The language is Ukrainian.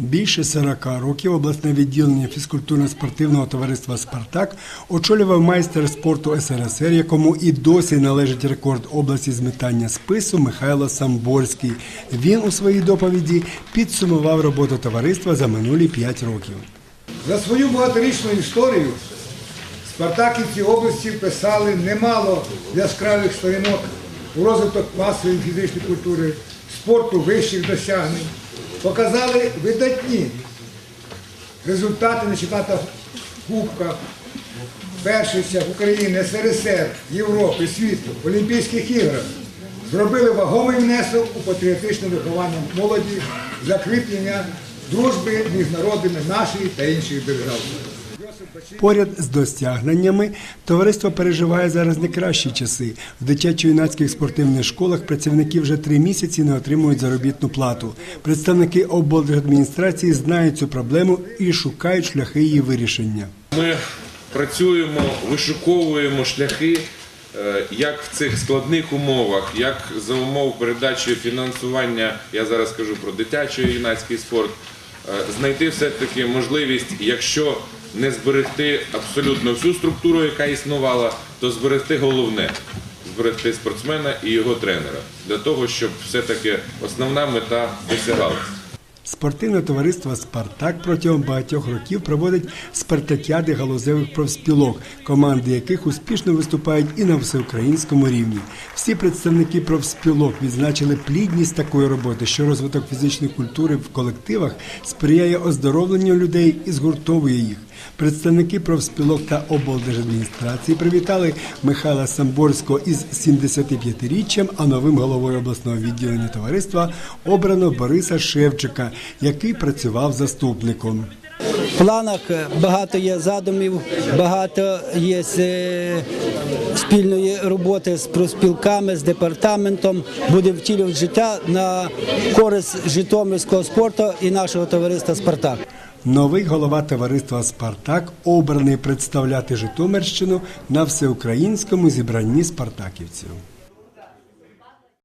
Більше 40 років обласне відділення фізкультурно-спортивного товариства Спартак очолював майстер спорту СРСР, якому і досі належить рекорд області з метання спису Михайло Самборський. Він у своїй доповіді підсумував роботу товариства за минулі 5 років. За свою багаторічну історію спартаківці області писали немало яскравих сторінок у розвиток масової фізичної культури, спорту вищих досягнень, показали видатні результати на чемпіонатах Кубках, в України, СРСР, Європи, світу, Олімпійських іграх. Зробили вагомий внесок у патріотичне виховання молоді, закріплення дружби між народами нашої та інших держав. Поряд з досягненнями товариство переживає зараз не кращі часи. В дитячо-юнацьких спортивних школах працівники вже три місяці не отримують заробітну плату. Представники облдержадміністрації знають цю проблему і шукають шляхи її вирішення. Ми працюємо, вишуковуємо шляхи, е, як в цих складних умовах, як за умов передачі фінансування, я зараз кажу про дитячий юнацький спорт, е, знайти все-таки можливість, якщо не зберегти абсолютно всю структуру, яка існувала, то зберегти головне зберегти спортсмена і його тренера для того, щоб все-таки основна мета досягалася. Спортивне товариство Спартак протягом багатьох років проводить спартакіади галузевих профспілок, команди яких успішно виступають і на всеукраїнському рівні. Всі представники профспілок відзначили плідність такої роботи, що розвиток фізичної культури в колективах сприяє оздоровленню людей і згуртовує їх. Представники профспілок та облдержадміністрації привітали Михайла Самборського із 75-річчям, а новим головою обласного відділення товариства обрано Бориса Шевчика, який працював заступником. В планах багато є задумів, багато є е, спільної роботи з профспілками, з департаментом. Буде втілювати життя на користь житомирського спорту і нашого товариства Спартак. Новий голова товариства Спартак обраний представляти Житомирщину на всеукраїнському зібранні спартаківців.